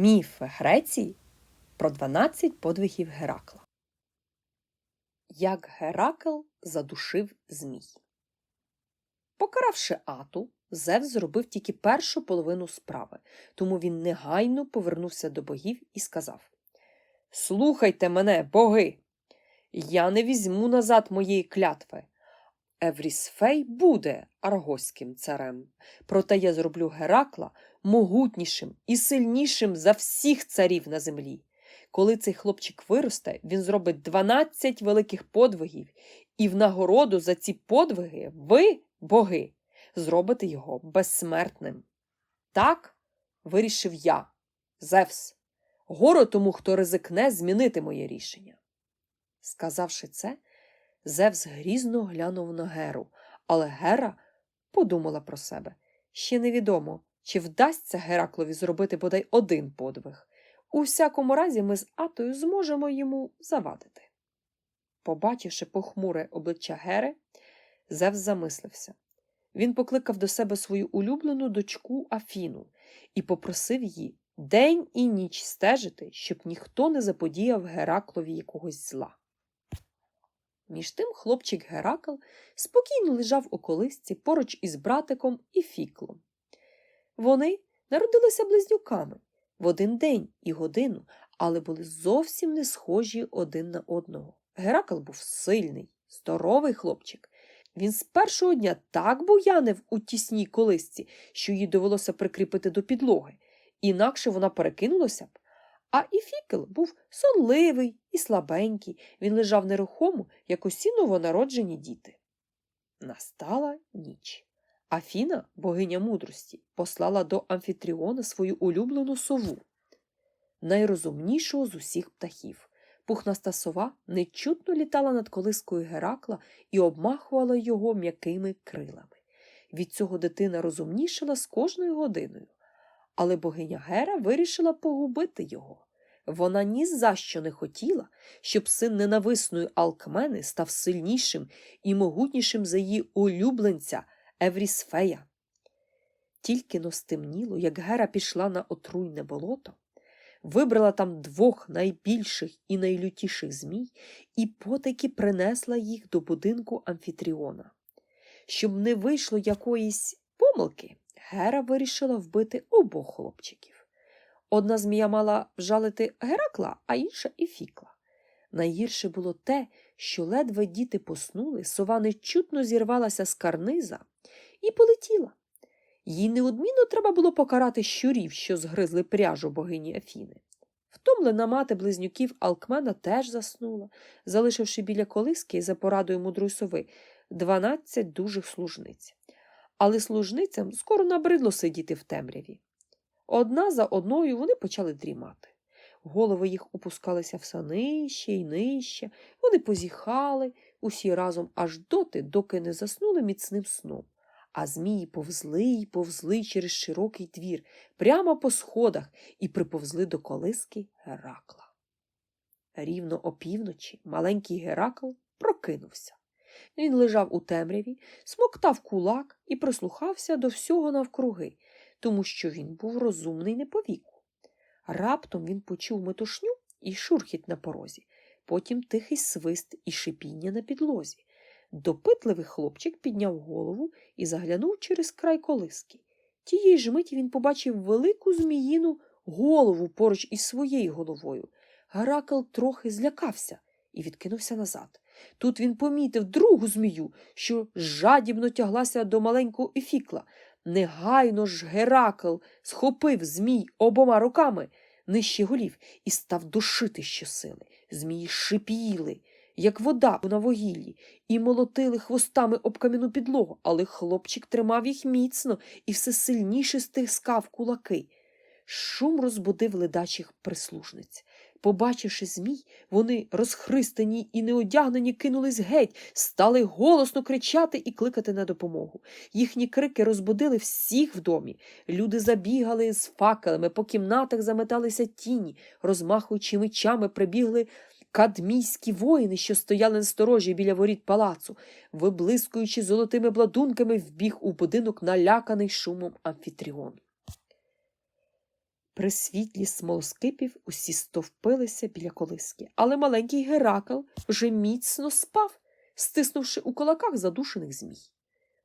Міф Греції про 12 подвигів Геракла. Як Геракл задушив змій. Покаравши Ату, Зевс зробив тільки першу половину справи, тому він негайно повернувся до богів і сказав Слухайте мене, боги! Я не візьму назад моєї клятви. Еврісфей буде аргоським царем, проте я зроблю Геракла могутнішим і сильнішим за всіх царів на землі. Коли цей хлопчик виросте, він зробить 12 великих подвигів, і в нагороду за ці подвиги ви, боги, зробите його безсмертним. Так вирішив я, Зевс, горо тому, хто ризикне змінити моє рішення. Сказавши це, Зевс грізно глянув на Геру, але Гера подумала про себе. Ще невідомо, чи вдасться Гераклові зробити бодай один подвиг. У всякому разі, ми з Атою зможемо йому завадити. Побачивши похмуре обличчя Гери, Зевс замислився. Він покликав до себе свою улюблену дочку Афіну і попросив її день і ніч стежити, щоб ніхто не заподіяв Гераклові якогось зла. Між тим хлопчик Геракл спокійно лежав у колисці поруч із братиком і фіклом. Вони народилися близнюками в один день і годину, але були зовсім не схожі один на одного. Геракл був сильний, здоровий хлопчик. Він з першого дня так буянив у тісній колисці, що їй довелося прикріпити до підлоги, інакше вона перекинулася б. А Іфікел був сонливий і слабенький, він лежав нерухомо, як усі новонароджені діти. Настала ніч. Афіна, богиня мудрості, послала до Амфітріона свою улюблену сову, найрозумнішого з усіх птахів. Пухнаста сова нечутно літала над колискою Геракла і обмахувала його м'якими крилами. Від цього дитина розумнішала з кожною годиною. Але богиня Гера вирішила погубити його. Вона ні за що не хотіла, щоб син ненависної Алкмени став сильнішим і могутнішим за її улюбленця Еврісфея. Тільки но стемніло, як Гера пішла на отруйне болото, вибрала там двох найбільших і найлютіших змій і потайки принесла їх до будинку Амфітріона. Щоб не вийшло якоїсь помилки, Гера вирішила вбити обох хлопчиків. Одна змія мала вжалити Геракла, а інша і фікла. Найгірше було те, що ледве діти поснули, сова нечутно зірвалася з карниза і полетіла. Їй неодмінно треба було покарати щурів, що згризли пряжу богині Афіни. Втомлена мати близнюків Алкмена теж заснула, залишивши біля колиски за порадою мудрої сови дванадцять дужих служниць. Але служницям скоро набридло сидіти в темряві. Одна за одною вони почали дрімати. Голови їх опускалися все нижче й нижче, вони позіхали усі разом аж доти, доки не заснули міцним сном. А змії повзли й повзли через широкий двір, прямо по сходах, і приповзли до колиски Геракла. Рівно опівночі маленький Геракл прокинувся. Він лежав у темряві, смоктав кулак і прислухався до всього навкруги, тому що він був розумний не по віку. Раптом він почув метушню і шурхіт на порозі, потім тихий свист і шипіння на підлозі. Допитливий хлопчик підняв голову і заглянув через край колиски. Тієї ж миті він побачив велику зміїну голову поруч із своєю головою. Геракл трохи злякався і відкинувся назад. Тут він помітив другу змію, що жадібно тяглася до маленького ефікла. Негайно ж Геракл схопив змій обома руками нижче голів і став душити щосили. Змії шипіли, як вода на вугіллі, і молотили хвостами об кам'яну підлогу, але хлопчик тримав їх міцно і все сильніше стискав кулаки. Шум розбудив ледачих прислужниць. Побачивши змій, вони, розхристані і неодягнені, кинулись геть, стали голосно кричати і кликати на допомогу. Їхні крики розбудили всіх в домі. Люди забігали з факелами, по кімнатах заметалися тіні, розмахуючи мечами, прибігли кадмійські воїни, що стояли на сторожі біля воріт палацу, виблискуючи золотими бладунками, вбіг у будинок наляканий шумом амфітріон. При світлі смолоскипів усі стовпилися біля колиски, але маленький Геракл вже міцно спав, стиснувши у кулаках задушених змій.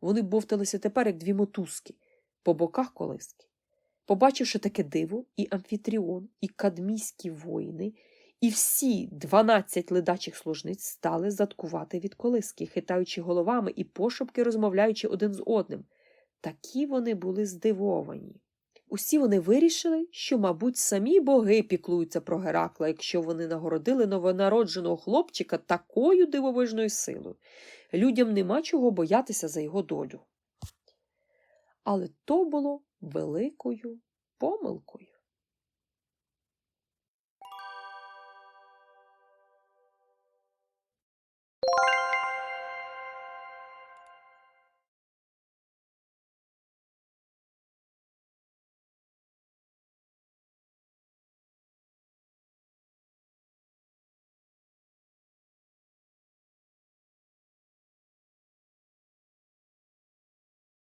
Вони бовталися тепер, як дві мотузки, по боках колиски. Побачивши таке диво, і амфітріон, і кадмійські воїни, і всі дванадцять ледачих служниць стали заткувати від колиски, хитаючи головами і пошепки розмовляючи один з одним. Такі вони були здивовані. Усі вони вирішили, що, мабуть, самі боги піклуються про Геракла, якщо вони нагородили новонародженого хлопчика такою дивовижною силою. Людям нема чого боятися за його долю. Але то було великою помилкою.